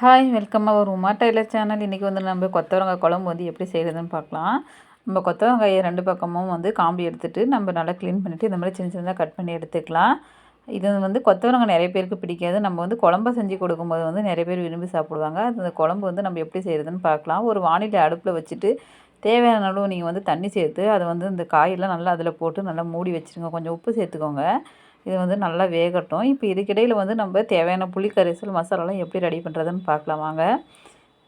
Hi welcome our Uma tailor channel இன்றைக்கி வந்து நம்ம கொத்தவரங்காய் குழம்பு வந்து எப்படி செய்கிறதுன்னு பார்க்கலாம். நம்ம கொத்தவரங்காயை ரெண்டு பக்கமும் வந்து காம்பி எடுத்துகிட்டு நம்ம நல்லா க்ளீன் பண்ணிவிட்டு இந்த மாதிரி சின்ன சின்னதாக கட் பண்ணி எடுத்துக்கலாம். இது வந்து கொத்தவரங்காய் நிறைய பேருக்கு பிடிக்காது. நம்ம வந்து குழம்பு செஞ்சு கொடுக்கும்போது வந்து நிறைய பேர் விரும்பி சாப்பிடுவாங்க. அந்த குழம்பு வந்து நம்ம எப்படி செய்கிறதுன்னு பார்க்கலாம். ஒரு வானிலை அடுப்பில் வச்சுட்டு தேவையான அளவு நீங்கள் வந்து தண்ணி சேர்த்து அதை வந்து இந்த காயெல்லாம் நல்லா அதில் போட்டு நல்லா மூடி வச்சுருங்க. கொஞ்சம் உப்பு சேர்த்துக்கோங்க. இது வந்து நல்லா வேகட்டும். இப்போ இதுக்கிடையில் வந்து நம்ம தேவையான புளி கரைசல் மசாலாலாம் எப்படி ரெடி பண்ணுறதுன்னு பார்க்கலாம் வாங்க.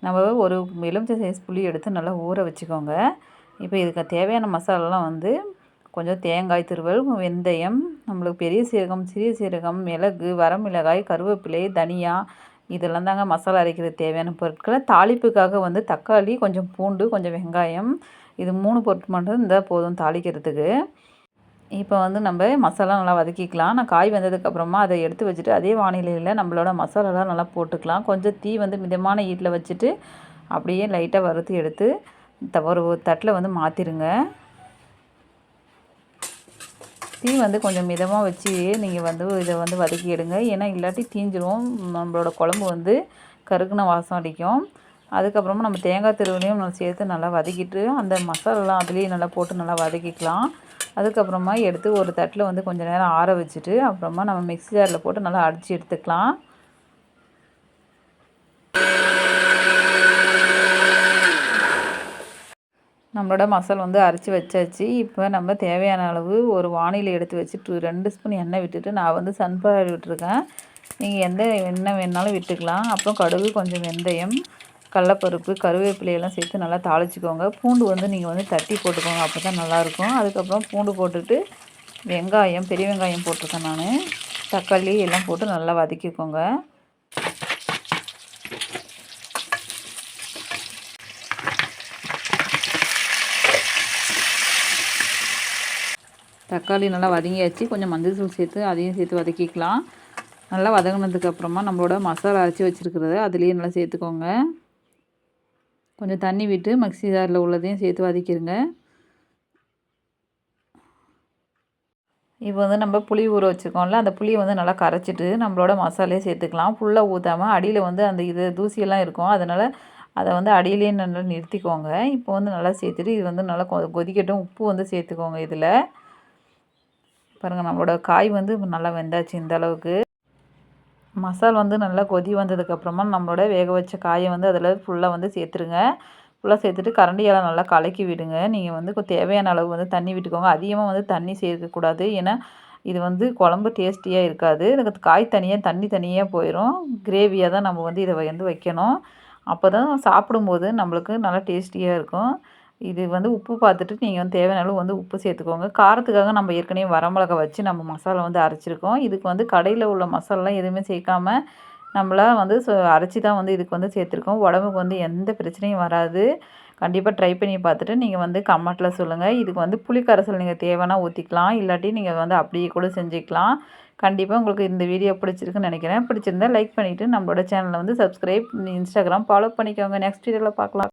நம்ம ஒரு எலுமிச்சை சைஸ் புளி எடுத்து நல்லா ஊற வச்சுக்கோங்க. இப்போ இதுக்கு தேவையான மசாலாலாம் வந்து கொஞ்சம் தேங்காய் திருவல் வெந்தயம் நம்மளுக்கு பெரிய சீரகம் சிறிய சீரகம் மிளகு வரமிளகாய் கருவேப்பிலை தனியா இதெல்லாம் தாங்க மசாலா அரைக்கிறது தேவையான பொருட்கள். தாளிப்புக்காக வந்து தக்காளி கொஞ்சம் பூண்டு கொஞ்சம் வெங்காயம் இது மூணு பொருட்கள் மட்டும் இருந்தால் போதும் தாளிக்கிறதுக்கு. இப்போ வந்து நம்ம மசாலா நல்லா வதக்கிக்கலாம். நான் காய் வந்ததுக்கப்புறமா அதை எடுத்து வச்சுட்டு அதே வானிலையில் நம்மளோட மசாலாலாம் நல்லா போட்டுக்கலாம். கொஞ்சம் தீ வந்து மிதமான ஈட்டில் வச்சுட்டு அப்படியே லைட்டாக வறுத்து எடுத்து த ஒரு தட்டில் வந்து மாற்றிடுங்க தீ வந்து கொஞ்சம் மிதமாக வச்சு நீங்கள் வந்து இதை வந்து வதக்கி எடுங்க. ஏன்னா இல்லாட்டி தீஞ்சிரும். நம்மளோட குழம்பு வந்து கருக்குன வாசம் அடிக்கும். அதுக்கப்புறமா நம்ம தேங்காய் திருவிலையும் சேர்த்து நல்லா வதக்கிட்டு அந்த மசாலாலாம் அதுலேயும் நல்லா போட்டு நல்லா வதக்கிக்கலாம். அதுக்கப்புறமா எடுத்து ஒரு தட்டில் வந்து கொஞ்சம் நேரம் ஆற வச்சுட்டு அப்புறமா நம்ம மிக்ஸி ஜாரில் போட்டு நல்லா அடித்து எடுத்துக்கலாம். நம்மளோட மசால் வந்து அரைச்சி வச்சாச்சு. இப்போ நம்ம தேவையான அளவு ஒரு வானிலை எடுத்து வச்சுட்டு ரெண்டு ஸ்பூன் எண்ணெய் விட்டுட்டு நான் வந்து சன்ஃப்ளவர் விட்டுருக்கேன். நீங்கள் எந்த எண்ணெய் வேணாலும் விட்டுக்கலாம். அப்புறம் கடுகு கொஞ்சம் வெந்தயம். கடலப்பருப்பு கருவேப்பிலையெல்லாம் சேர்த்து நல்லா தாளிச்சிக்கோங்க. பூண்டு வந்து நீங்கள் வந்து தட்டி போட்டுக்கோங்க அப்போ தான் நல்லாயிருக்கும். அதுக்கப்புறம் பூண்டு போட்டுட்டு வெங்காயம் பெரிய வெங்காயம் போட்டிருக்கேன் நான். தக்காளி எல்லாம் போட்டு நல்லா வதக்கிக்கோங்க. தக்காளி நல்லா வதங்கியாச்சு. கொஞ்சம் மஞ்சள் தூள் சேர்த்து அதையும் சேர்த்து வதக்கிக்கலாம். நல்லா வதங்கினதுக்கப்புறமா நம்மளோட மசாலா அரைச்சி வச்சுருக்கிறது அதுலேயும் நல்லா சேர்த்துக்கோங்க. கொஞ்சம் தண்ணி விட்டு மிக்ஸி ஜாரில் உள்ளதையும் சேர்த்து வதக்கிடுங்க இப்போ வந்து நம்ம புளி ஊற வச்சுருக்கோம்ல அந்த புளியை வந்து நல்லா கரைச்சிட்டு நம்மளோட மசாலையை சேர்த்துக்கலாம். ஃபுல்லாக ஊற்றாமல் அடியில் வந்து அந்த இது தூசியெல்லாம் இருக்கும். அதனால் அதை வந்து அடியிலேயே நல்லா நிறுத்திக்கோங்க. இப்போ வந்து நல்லா சேர்த்துட்டு இது வந்து நல்லா கொதிக்கட்டும். உப்பு வந்து சேர்த்துக்கோங்க இதில். பாருங்கள் நம்மளோட காய் வந்து நல்லா வெந்தாச்சு இந்த அளவுக்கு. மசால் வந்து நல்லா கொதி வந்ததுக்கப்புறமா நம்மளோட வேக வச்ச காயை வந்து அதில் ஃபுல்லாக வந்து சேர்த்துருங்க. ஃபுல்லாக சேர்த்துட்டு கரண்டியால் நல்லா கலக்கி விடுங்க. நீங்கள் வந்து தேவையான அளவு வந்து தண்ணி விட்டுக்கோங்க. அதிகமாக வந்து தண்ணி சேர்க்கக்கூடாது ஏன்னா இது வந்து குழம்பு டேஸ்டியாக இருக்காது. எனக்கு காய் தனியாக தண்ணி தனியாக போயிடும் கிரேவியாக தான் நம்ம வந்து இதை வந்து வைக்கணும். அப்போ தான் சாப்பிடும்போது நம்மளுக்கு நல்லா டேஸ்டியாக இருக்கும். இது வந்து உப்பு பார்த்துட்டு நீங்கள் வந்து தேவையான அளவு வந்து உப்பு சேர்த்துக்கோங்க. காரத்துக்காக நம்ம ஏற்கனவே வரமிளகா வச்சு நம்ம மசாலா வந்து அரைச்சிருக்கோம். இதுக்கு வந்து கடையில் உள்ள மசாலாலாம் எதுவுமே சேர்க்காம நம்மளாக வந்து அரைச்சி தான் வந்து இதுக்கு வந்து சேர்த்துருக்கோம். உடம்புக்கு வந்து எந்த பிரச்சனையும் வராது. கண்டிப்பாக ட்ரை பண்ணி பார்த்துட்டு நீங்கள் வந்து கமெண்ட்டில் சொல்லுங்கள் இதுக்கு வந்து புளிக்கரைசல் நீங்கள் தேவைன்னா ஊற்றிக்கலாம் இல்லாட்டி நீங்கள் வந்து அப்படியே கூட செஞ்சுக்கலாம். கண்டிப்பாக உங்களுக்கு இந்த வீடியோ பிடிச்சிருக்குன்னு நினைக்கிறேன். பிடிச்சிருந்தா லைக் பண்ணிவிட்டு நம்மளோட சேனலை வந்து சப்ஸ்கிரைப் இன்ஸ்டாகிராம் ஃபாலோ பண்ணிக்கோங்க. நெக்ஸ்ட் வீடியோவில் பார்க்கலாம்.